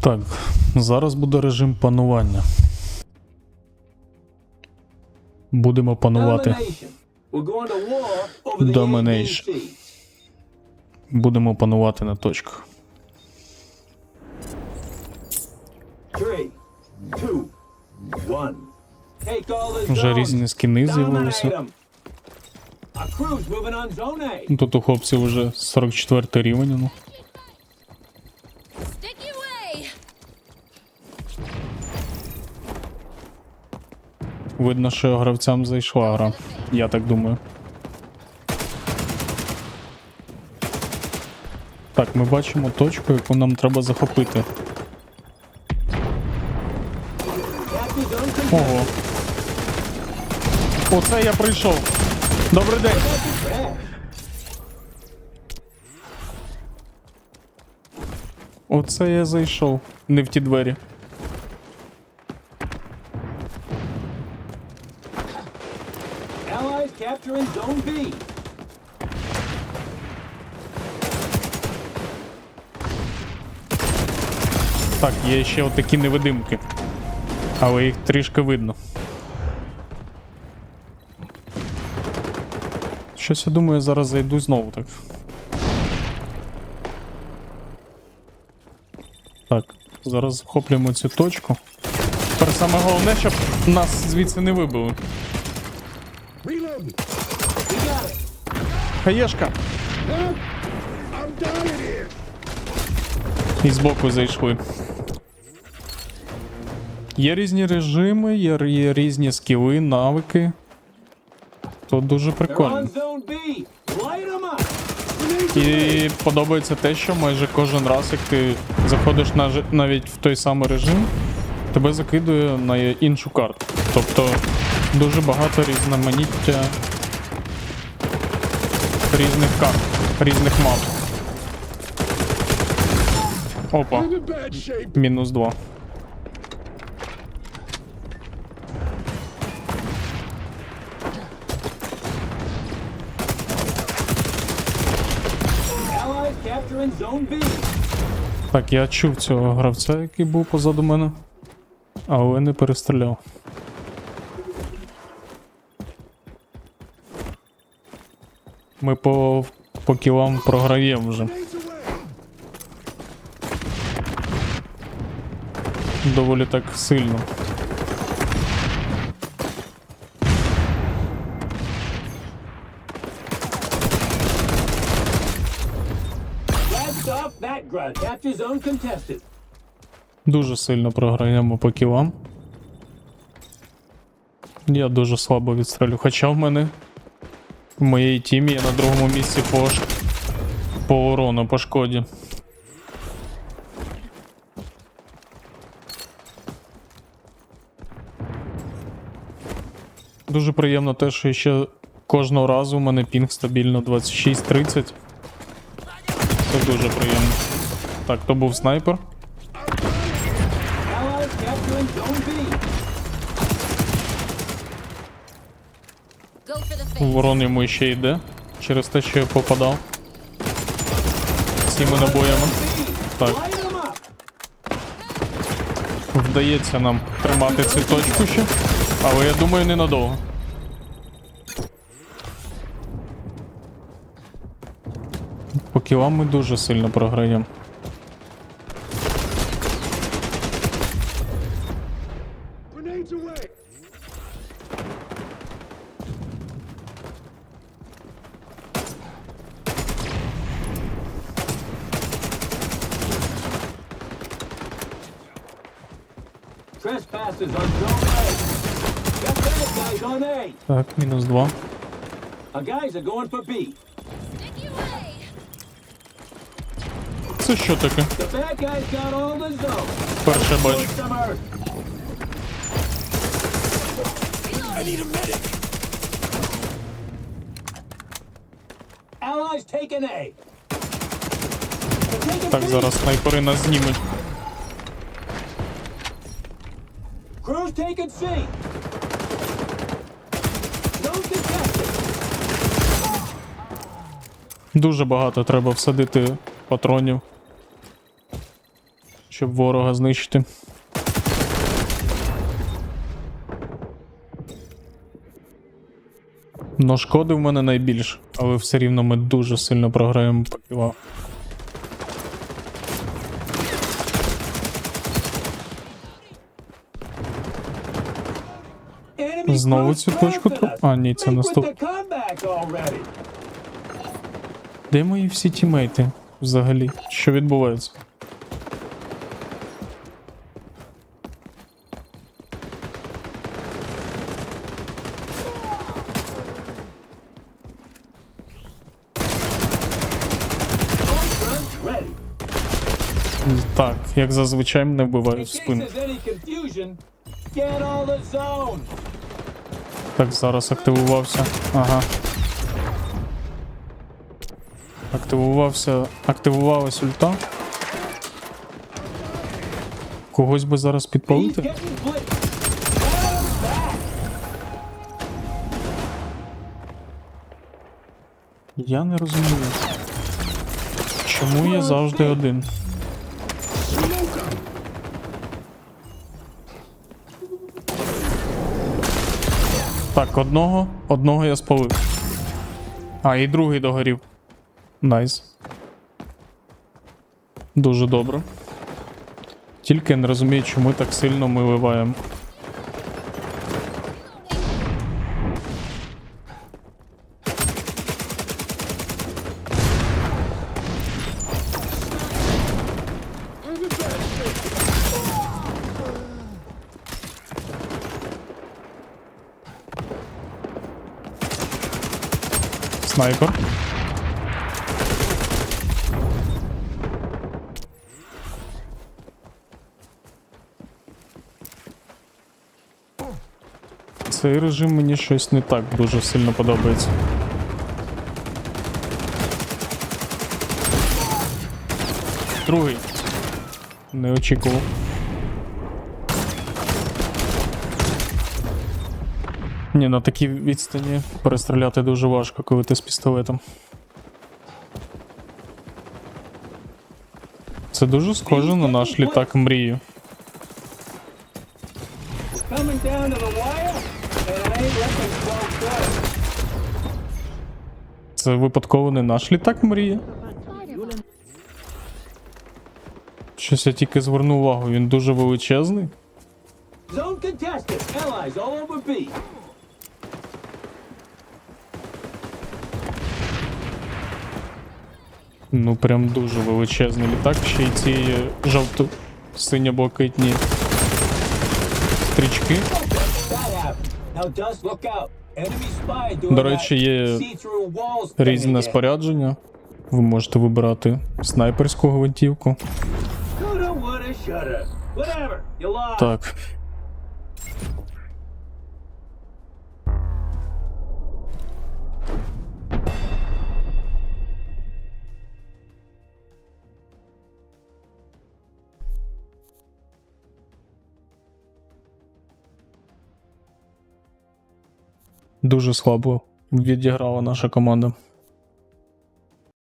Так, зараз буде режим панування. Будемо панувати. Domination. Будемо панувати на точках. Three, two, one. Take all the Вже різні скіни з'явилися. Тут у хлопців вже 44 рівень. Ну. Видно, що гравцям зайшла гра. Я так думаю. Так, ми бачимо точку, яку нам треба захопити. Ого. Оце я прийшов. Добрий день. Оце я зайшов. Не в ті двері. Allies capturing zone B. Так, є ще отакі невидимки. Але їх трішки видно. Щось я думаю, зараз зайду знову так. Так, зараз захоплюємо цю точку. Тепер саме головне, щоб нас звідси не вибили. Хаєшка! І збоку зайшли. Є різні режими, є, є різні скіли, навики. То дуже прикольно. І подобається те, що майже кожен раз, як ти заходиш на, навіть в той самий режим, тебе закидує на іншу карту. Тобто дуже багато різноманіття різних карт, різних мап. Опа. Мінус 2. Allies capturing zone B. Так, я чув цього гравця, який був позаду мене, але не перестріляв. Ми по, по кілам програємо вже. Доволі так сильно. Дуже сильно програємо по кілам. Я дуже слабо відстрелю. Хоча в мене в моїй тімі я на другому місці по, по урону, по шкоді. Дуже приємно те, що ще кожного разу у мене пінг стабільно 26-30. Це дуже приємно. Так, то був снайпер. Allies capturing zone B. Go for the face. Ворон йому ще йде через те, що я попадав цими набоями. Так, вдається нам тримати цю точку ще, але я думаю, ненадовго. По кілам ми дуже сильно програємо. Так, минус два. Це що такое? Перше бачу. Так, зараз снайпери нас знімуть. Crew's taking C. Дуже багато треба всадити патронів. щоб ворога знищити. Но шкоди в мене найбільше, але все рівно ми дуже сильно програємо по кілах. Знову цю точку троп- А, ні, це наступ-. Де мої всі тімейти взагалі? Що відбувається? Так, як зазвичай мене вбивають в спину. Так, зараз активувався. Ага. Активувався. Активувалась ульта. Когось би зараз підпалити. Я не розумію. Чому я завжди один? Так, одного, одного я спалив. А, і другий догорів. Найс. Дуже добре. Тільки я не розумію, чому так сильно ми виваємо. Снайпер. Цей режим мені щось не так дуже сильно подобається. Другий. Не очікував. Ні, на такій відстані перестріляти дуже важко, коли ти з пістолетом. Це дуже схоже на наш літак мрію. Це випадково не наш літак мрія. Щось я тільки звернув увагу, він дуже величезний. Zone contested. Allies all over B. Ну прям дуже величезний літак. Ще й ці жовто стрічки. Enemy spy doing До речі, є різне спорядження. Ви можете вибирати снайперську гвинтівку. Так. Дуже слабо відіграла наша команда.